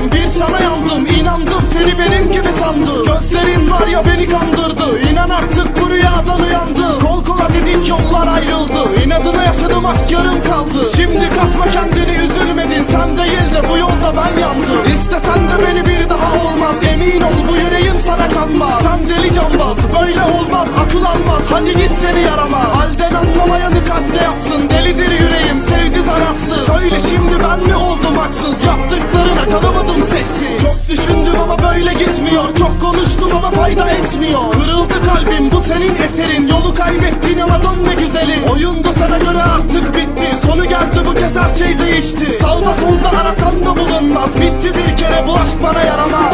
Sevdim bir sana yandım inandım seni benim gibi sandı Gözlerin var ya beni kandırdı İnan artık bu rüyadan uyandı. Kol kola dedik yollar ayrıldı İnadına yaşadım aşk yarım kaldı. Şimdi kasma kendini üzülmedin Sen değil de bu yolda ben yandım. İstesen de beni bir daha olmaz Emin ol bu yüreğim sana kanmaz. Sen deli cambaz böyle olmaz Akıl almaz hadi git seni yaramaz. Yaptıklarına kalamadım sessiz Çok düşündüm ama böyle gitmiyor. Çok konuştum ama fayda etmiyor. Kırıldı kalbim bu senin eserin. Yolu kaybettin ama dönme güzelim Oyundu sana göre artık bitti. Sonu geldi bu kez her şey değişti. Sağda solda arasan da bulunmaz. Bitti bir kere bu aşk bana yaramaz